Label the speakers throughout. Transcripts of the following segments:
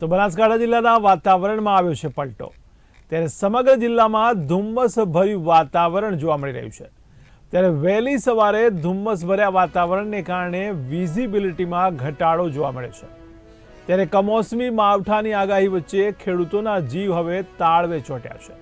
Speaker 1: તો બનાસકાંઠા જિલ્લાના વાતાવરણમાં આવ્યો છે પલટો. ત્યારે સમગ્ર જિલ્લામાં ધુમ્મસ ભર્યું વાતાવરણ જોવા મળી રહ્યું છે. ત્યારે વહેલી સવારે ધુમ્મસ ભર્યા વાતાવરણને કારણે વિઝિબિલિટીમાં ઘટાડો જોવા મળ્યો છે. ત્યારે કમોસમી માવઠાની આગાહી વચ્ચે ખેડૂતોના જીવ હવે તાળવે ચોટ્યા છે.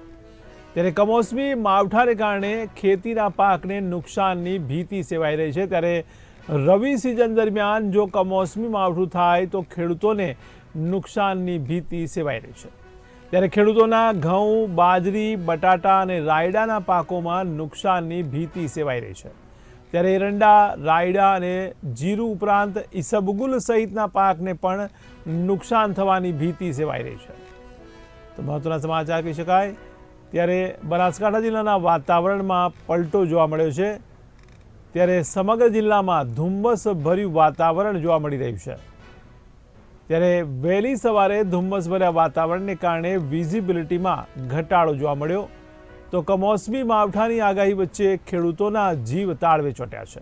Speaker 1: ત્યારે કમોસમી માવઠાને કારણે ખેતીના પાકને નુકસાનની ભીતિ સેવાઈ રહી છે. ત્યારે રવિ સિઝન દરમિયાન જો કમોસમી માવઠું થાય તો ખેડૂતોને નુકસાનની ભીતિ સેવાઈ રહી છે. ત્યારે ખેડૂતોના ઘઉં, બાજરી, બટાટા અને રાયડાના પાકોમાં નુકસાનની ભીતિ સેવાઈ રહી છે. ત્યારે એરંડા, રાયડા અને જીરું ઉપરાંત ઈસબગુલ સહિતના પાકને પણ નુકસાન થવાની ભીતિ સેવાઈ રહી છે. તો મહત્વના સમાચાર કહી શકાય. ત્યારે બનાસકાંઠા જિલ્લાના વાતાવરણમાં પલટો જોવા મળ્યો છે. ત્યારે સમગ્ર જિલ્લામાં ધુમ્મસ ભર્યું વાતાવરણ જોવા મળી રહ્યું છે. ત્યારે વહેલી સવારે ધુમ્મસભર્યા વાતાવરણને કારણે વિઝિબિલિટીમાં ઘટાડો જોવા મળ્યો. તો કમોસમી માવઠાની આગાહી વચ્ચે ખેડૂતોના જીવ તાળવે ચોટ્યા છે.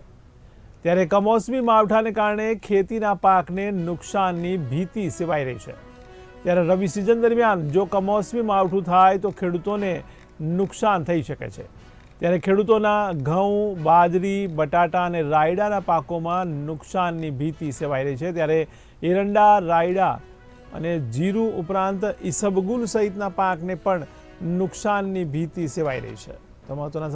Speaker 1: ત્યારે કમોસમી માવઠાને કારણે ખેતીના પાકને નુકસાનની ભીતિ સેવાઈ રહી છે. ત્યારે રવિ સિઝન દરમિયાન જો કમોસમી માવઠું થાય તો ખેડૂતોને નુકસાન થઈ શકે છે. ત્યારે ખેડૂતોના ઘઉં, બાજરી, બટાટા અને રાયડાના પાકોમાં નુકસાનની ભીતિ સેવાઈ રહી છે. ત્યારે એરંડા, રાયડા અને જીરું ઉપરાંત ઈસબગુલ સહિતના પાકને પણ નુકસાનની ભીતિ સેવાઈ રહી છે. તો મહત્વના